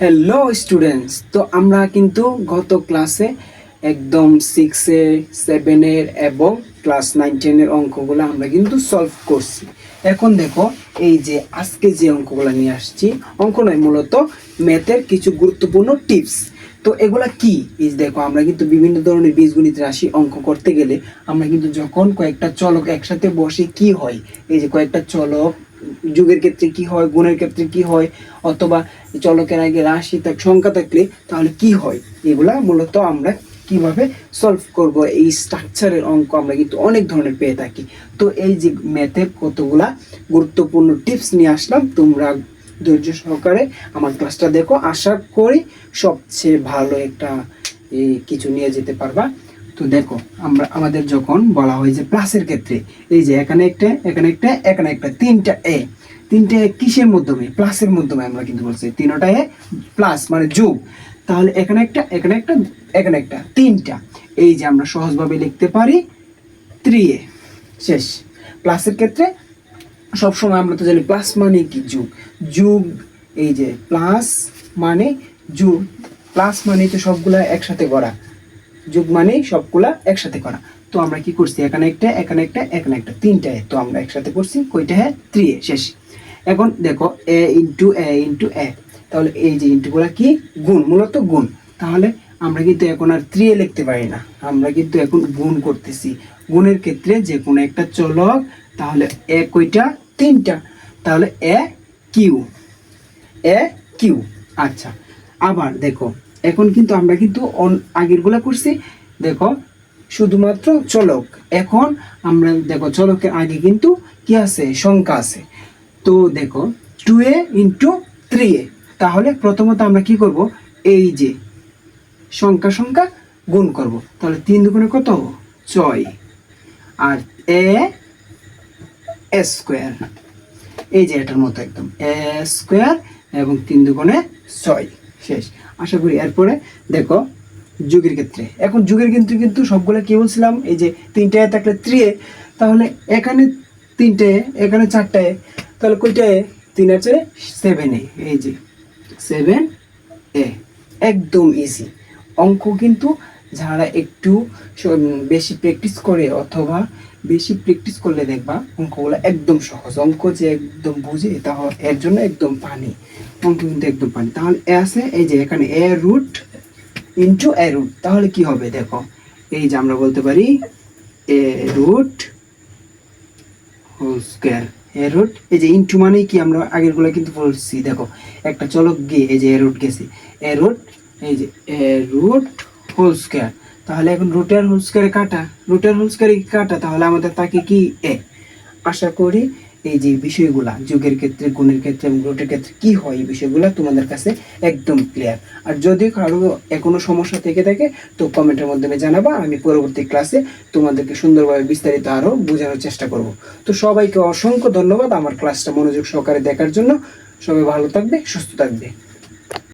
Hello students তো আমরা কিন্তু গত ক্লাসে একদম সিক্সে সেভেনের এবং ক্লাস নাইন টেনের অঙ্কগুলো আমরা কিন্তু সলভ করছি। এখন দেখো, এই যে আজকে যে অঙ্কগুলো নিয়ে আসছি, অঙ্ক নয়, মূলত ম্যাথের কিছু গুরুত্বপূর্ণ টিপস তো এগুলা কি? এই দেখো, আমরা কিন্তু বিভিন্ন ধরনের বীজগণিত রাশি অঙ্ক করতে গেলে আমরা কিন্তু যখন কয়েকটা চলক একসাথে বসে কি হয়? এই যে কয়েকটা চলক যুগের ক্ষেত্রে কি হয়, গুণের ক্ষেত্রে কি হয়, অথবা চলকের আগে রাশি তার সংখ্যা থাকলে তাহলে কি হয়? এগুলা মূলত আমরা কীভাবে সলভ করব? এই স্ট্রাকচারের অঙ্ক আমরা কিন্তু অনেক ধরনের পেয়ে থাকি। তো এই যে ম্যাথের কতগুলা গুরুত্বপূর্ণ টিপস নিয়ে আসলাম, তোমরা ধৈর্য সহকারে আমার ক্লাসটা দেখো। আশা করি সবচেয়ে ভালো একটা কিছু নিয়ে যেতে পারবা। তো দেখো, আমরা, আমাদের যখন বলা হয় যে প্লাসের ক্ষেত্রে, এই যে এখানে একটা এখানে একটা এখানে একটা, তিনটা এ, তিনটে এ কিসের মাধ্যমে? প্লাসের মাধ্যমে আমরা কিন্তু বলছি। তিনটা এ প্লাস মানে যোগ। তাহলে এখানে একটা এখানে একটা এখানে একটা, তিনটা। এই যে আমরা সহজভাবে লিখতে পারি থ্রি এ। শেষ। প্লাসের ক্ষেত্রে সবসময় আমরা তো জানি প্লাস মানে কি যুগ? যুগ, এই যে প্লাস মানে যুগ। প্লাস মানে তো সবগুলা একসাথে করা যুগ মানে সবগুলা একসাথে করা। তো আমরা কি করছি? এখানে একটা এখানে একটা এখানে একটা। তিনটা। তো আমরা একসাথে করছি। কয়টা হ্যাঁ? Three A. শেষ। এখন দেখো এ ইন্টু এ ইন্টু এ তাহলে এই যে ইন্টুগুলা কি? গুণ, মূলত গুণ। তাহলে আমরা কিন্তু এখন আর থ্রি এ লিখতে পারি না। আমরা কিন্তু এখন গুণ করতেছি। গুণের ক্ষেত্রে যে কোনো একটা চলক, তাহলে এ কয়টা? তিনটা। তাহলে এ কিউ। এ কিউ। আচ্ছা। আবার দেখো এখন কিন্তু আমরা কিন্তু আগেরগুলা করছি। দেখো, শুধুমাত্র চলক। এখন আমরা দেখো চলকের আগে কিন্তু কি আছে? সংখ্যা আছে। তো দেখো two A into three A তাহলে প্রথমত আমরা কি করব? এই যে সংখ্যা সংখ্যা গুণ করব। তাহলে তিন দুগুণে কত ছয়। আর এ স্কোয়ার এই যে এটার মতো একদম। এ স্কোয়ার এবং তিন দুগুণে ছয়। শেষ। আশা করি এরপরে দেখো যুগের ক্ষেত্রে। এখন যুগের কিন্তু কিন্তু সবগুলো কি বলছিলাম? এই যে তিনটে এ থাকলে থ্রি এ তাহলে এখানে তিনটে এখানে চারটে এ, তাহলে কয়টা এ? তিন আছে সেভেন এ। এই যে সেভেন এ। একদম ইজি অঙ্ক কিন্তু যারা একটু বেশি প্র্যাকটিস করে অথবা বেশি প্র্যাকটিস করলে দেখবা অঙ্কগুলো একদম সহজ। অঙ্ক যে একদম বুঝে তাহলে এর জন্য একদম পানি অঙ্ক কিন্তু একদম পানি তাহলে এ আছে, এই যে এখানে A root into A root তাহলে কি হবে দেখো? এই যে আমরা বলতে পারি A root whole square A root এই যে ইন্টু মানে কি? আমরা আগেরগুলো কিন্তু বলছি, দেখো। একটা চলক গিয়ে এই যে এ রুট গেছি। এ রুট এই যে এ রুট হোল স্কোয়ার তাহলে এখন রুটের হোল স্কোয়ারে কাটা, রুটের হোল স্কোয়ারে কাটা, তাহলে আমাদের তাকে কি এ? আশা করি এই যে বিষয়গুলা, যুগের ক্ষেত্রে, গুণের ক্ষেত্রে এবং রুটের ক্ষেত্রে কি হয় এই বিষয়গুলো তোমাদের কাছে একদম ক্লিয়ার আর যদি কারও এখনও সমস্যা থেকে থাকে, তো কমেন্টের মাধ্যমে জানাবা, আমি পরবর্তী ক্লাসে তোমাদেরকে সুন্দরভাবে বিস্তারিত আরও বোঝানোর চেষ্টা করব। তো সবাইকে অসংখ্য ধন্যবাদ আমার ক্লাসটা মনোযোগ সহকারে দেখার জন্য। সবাই ভালো থাকবে, সুস্থ থাকবে।